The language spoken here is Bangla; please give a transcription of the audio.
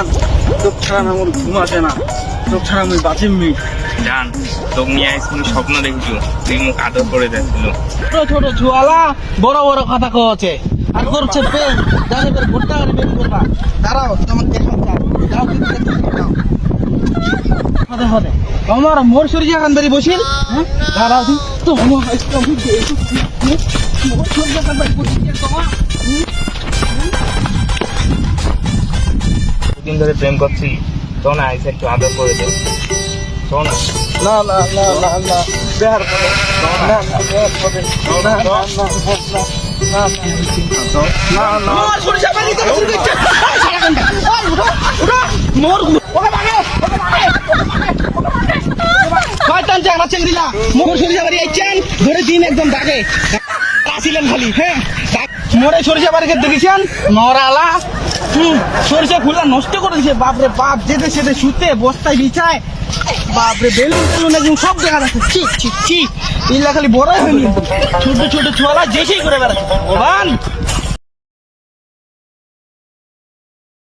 জান তোর ছাড়া না আমার ঘুম আসে না। তোর ছাড়া আমি বাঁচিম মি জান তোকে নিয়ে আইসক্রিম স্বপ্ন দেখছ তুই মুখ আদর করে যাচ্ছিল ছোট ছোট ছুয়ালা বড় বড় কথা কচ্ছে আর করছে প্রেম। জানে ভোটটা আর বের করবা। দাঁড়াও যাও মোর সরিয়ে এখন বসিল হ্যাঁ? দাঁড়াও তো ধরে প্রেম করছি তো না আইসে একটু আদর করে দে তো না না ধরে দিন একদম দাগে আসিলেন খালি হ্যাঁ মোরে সরিষা বাড়িকে দেখেছেন হুম সরিষা ফুলা নষ্ট করে দিছে বাপরে বাপ, যেতে সেতে শুতে, বস্তায় বিছায়। বাপরে, বেলুন টেলুন একদম সব দেখা যাচ্ছে। ছি ছি ছি। ইল্লা খালি বড় হয়নি। ছোট ছোট ছোয়ালা যেসেই করে বেড়াচ্ছে। বান